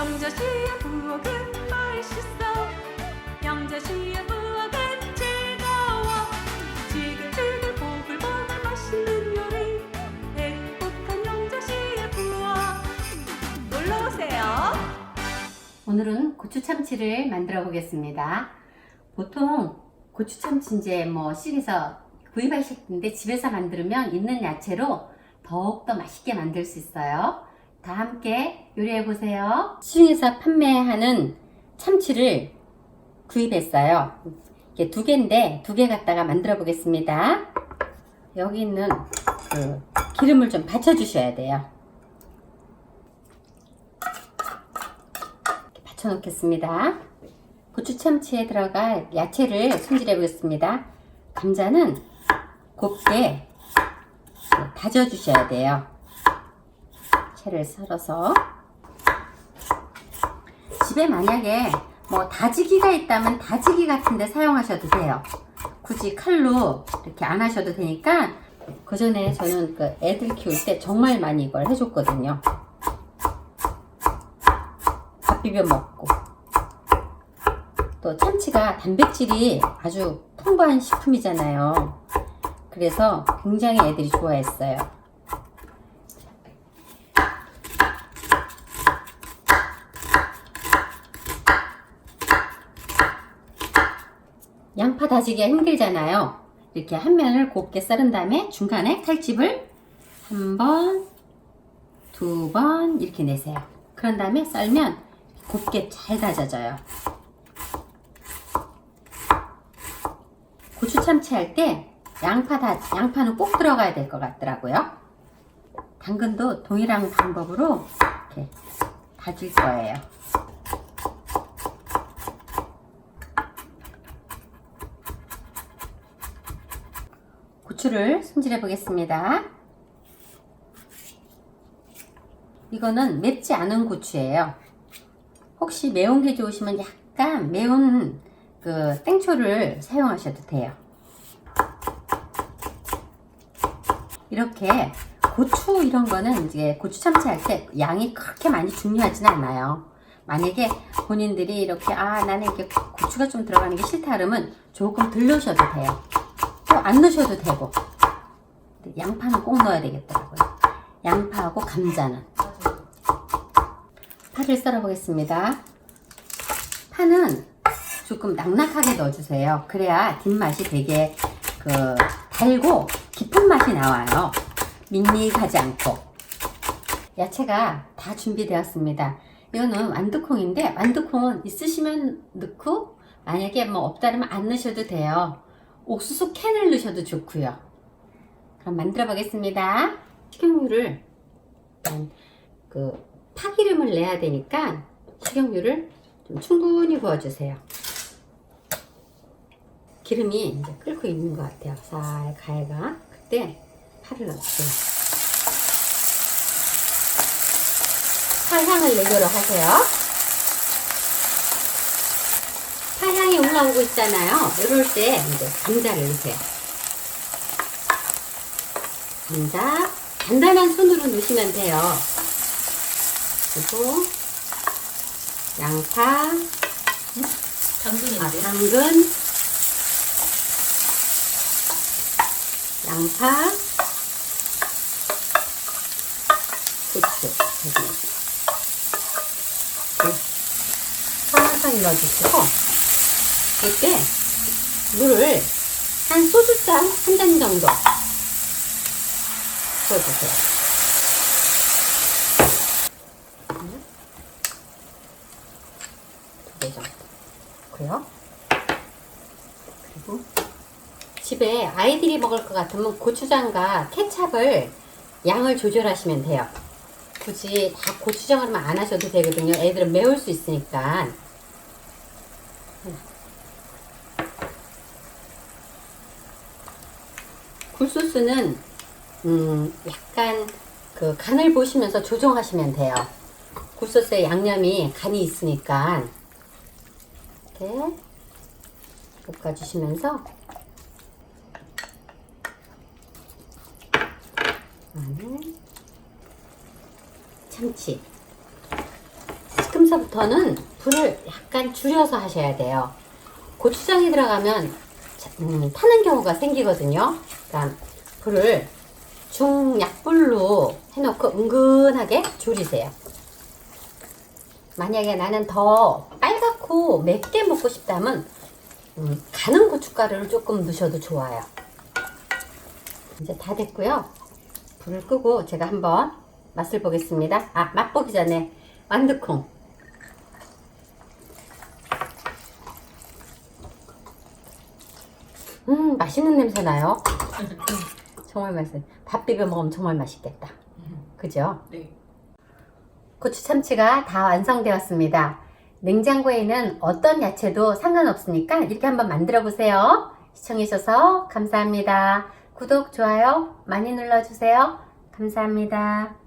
영자씨의 부엌은 맛있어. 영자씨의 부엌은 즐거워. 지글지글 보글보글 맛있는 요리. 행복한 영자씨의 부엌. 놀러오세요. 오늘은 고추 참치를 만들어 보겠습니다. 보통 고추 참치 이제 뭐 시에서 구입하실 텐데 집에서 만들면 있는 야채로 더욱더 맛있게 만들 수 있어요. 다 함께 요리해 보세요. 시중에서 판매하는 참치를 구입했어요. 이게 두 개인데 두 개 갖다가 만들어 보겠습니다. 여기 있는 그 기름을 좀 받쳐 주셔야 돼요. 받쳐 놓겠습니다. 고추 참치에 들어갈 야채를 손질해 보겠습니다. 감자는 곱게 다져 주셔야 돼요. 채를 썰어서 집에 만약에 뭐 다지기가 있다면 다지기 같은데 사용하셔도 돼요. 굳이 칼로 이렇게 안 하셔도 되니까 그 전에 저는 그 애들 키울 때 정말 많이 이걸 해줬거든요. 밥 비벼 먹고 또 참치가 단백질이 아주 풍부한 식품이잖아요. 그래서 굉장히 애들이 좋아했어요. 양파 다지기가 힘들잖아요. 이렇게 한 면을 곱게 썰은 다음에 중간에 칼집을 한 번, 두 번 이렇게 내세요. 그런 다음에 썰면 곱게 잘 다져져요. 고추 참치 할 때 양파 다 양파는 꼭 들어가야 될 것 같더라고요. 당근도 동일한 방법으로 이렇게 다질 거예요. 고추를 손질해 보겠습니다. 이거는 맵지 않은 고추예요. 혹시 매운 게 좋으시면 약간 매운 그 땡초를 사용하셔도 돼요. 이렇게 고추 이런 거는 이제 고추 참치 할 때 양이 그렇게 많이 중요하진 않아요. 만약에 본인들이 이렇게 아 나는 이렇게 고추가 좀 들어가는 게 싫다 그러면 조금 덜 넣으셔도 돼요. 또 안 넣으셔도 되고 양파는 꼭 넣어야 되겠더라고요. 양파하고 감자는 파를 썰어 보겠습니다. 파는 조금 낙낙하게 넣어주세요. 그래야 뒷맛이 되게 그 달고 깊은 맛이 나와요. 밍밍하지 않고. 야채가 다 준비되었습니다. 이거는 완두콩인데 완두콩은 있으시면 넣고 만약에 뭐 없다면 안 넣으셔도 돼요. 옥수수 캔을 넣으셔도 좋고요. 그럼 만들어 보겠습니다. 식용유를 그 파기름을 내야 되니까 식용유를 좀 충분히 부어주세요. 기름이 이제 끓고 있는 것 같아요. 살 가해가 그때 파를 넣을게요. 파 향을 내도록 하세요. 파 향이 올라오고 있잖아요. 이럴 때 이제 감자를 넣으세요. 감자 간단한 손으로 넣으시면 돼요. 그리고 양파, 당근인데 아, 당근, 양파, 고추, 다진 살살 넣어주시고 이때 물을 한 소주잔 한 잔 정도 부어주세요. 두개 정도 넣고요. 그리고 집에 아이들이 먹을 것 같으면 고추장과 케찹을 양을 조절하시면 돼요. 굳이 다 고추장을 하면 안 하셔도 되거든요. 애들은 매울 수 있으니까. 굴소스는 음, 약간 그 간을 보시면서 조정하시면 돼요. 굴소스에 양념이 간이 있으니까 이렇게 볶아주시면서 마늘, 참치, 지금서부터는 불을 약간 줄여서 하셔야 돼요. 고추장이 들어가면 자- 음, 타는 경우가 생기거든요. 그러니까 불을 중약불로 해놓고 은근하게 줄이세요. 만약에 나는 더 빨갛고 맵게 먹고 싶다면 음, 가는 고춧가루를 조금 넣으셔도 좋아요. 이제 다 됐고요. 불을 끄고 제가 한번 맛을 보겠습니다. 아, 맛보기 전에 완두콩. 음, 맛있는 냄새 나요. 정말 맛있어요. 밥 비벼 먹으면 정말 맛있겠다. 그죠? 네. 고추 참치가 다 완성되었습니다. 냉장고에 있는 어떤 야채도 상관없으니까 이렇게 한번 만들어 보세요. 시청해주셔서 감사합니다. 구독, 좋아요 많이 눌러주세요. 감사합니다.